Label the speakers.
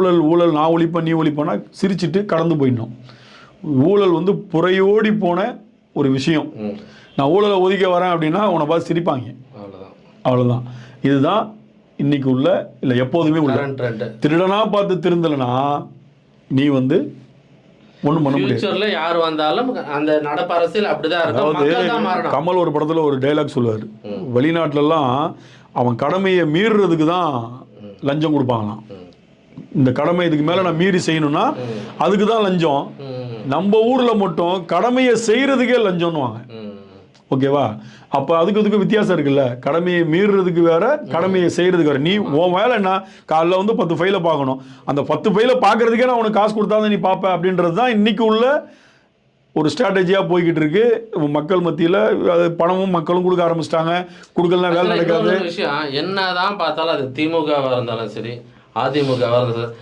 Speaker 1: ஊழல் ஊழல் நான் ஒழிப்பேன் நீ ஒழிப்பேன்னா சிரிச்சிட்டு கடந்து போயிடணும். ஊழல் வந்து புறையோடி போன ஒரு விஷயம். நான் ஊழலை ஒதுக்க வரேன் அப்படின்னா உன்னை பார்த்து சிரிப்பாங்க.
Speaker 2: அவ்வளோதான்
Speaker 1: இதுதான் இன்னைக்கு உள்ள இல்லை எப்போதுமே உள்ள.
Speaker 2: கரண்ட் ட்ரெண்ட்
Speaker 1: திருடனா பார்த்து திருந்தலைனா நீ வந்து ஒன்றும் பண்ண முடியாது.
Speaker 2: ஃபியூச்சர்ல யார் வந்தாலும் அந்த நடப்பு அரசியல் அப்படிதான் இருக்கும். மக்கள் தான்
Speaker 1: அதாவது கமல் ஒரு படத்துல ஒரு டைலாக் சொல்லுவார். வெளிநாட்டுலலாம் அவன் கடமையை மீறுறதுக்கு தான் லஞ்சம் கொடுப்பாங்களாம். இந்த கடமை இதுக்கு மேல நான் மீறி செய்யணும்னா அதுக்கு தான் லஞ்சம். நம்ம ஊர்ல மட்டும் கடமையை செய்யறதுக்கே லஞ்சம்னுவாங்க. ஓகேவா? அப்போ அதுக்கு இதுக்கு வித்தியாசம் இருக்குல்ல. கடமையை மீறுறதுக்கு வேற கடமையை செய்யறதுக்கு வேற. நீ உன் வேலை என்ன? காலைல வந்து பத்து ஃபைலை பார்க்கணும். அந்த பத்து ஃபைலை பார்க்கறதுக்கே நான் உனக்கு காசு கொடுத்தா தான் நீ பார்ப்ப அப்படின்றது தான் இன்னைக்கு உள்ள ஒரு ஸ்ட்ராட்டஜியாக போய்கிட்டு இருக்கு. மக்கள் மத்தியில் அது பணமும் மக்களும் கொடுக்க ஆரம்பிச்சிட்டாங்க. கொடுக்கலாம் வேலை நடக்காது.
Speaker 2: விஷயம். என்னதான் பார்த்தாலும் அது திமுகவா இருந்தாலும் சரி அதிமுக இருந்தாலும்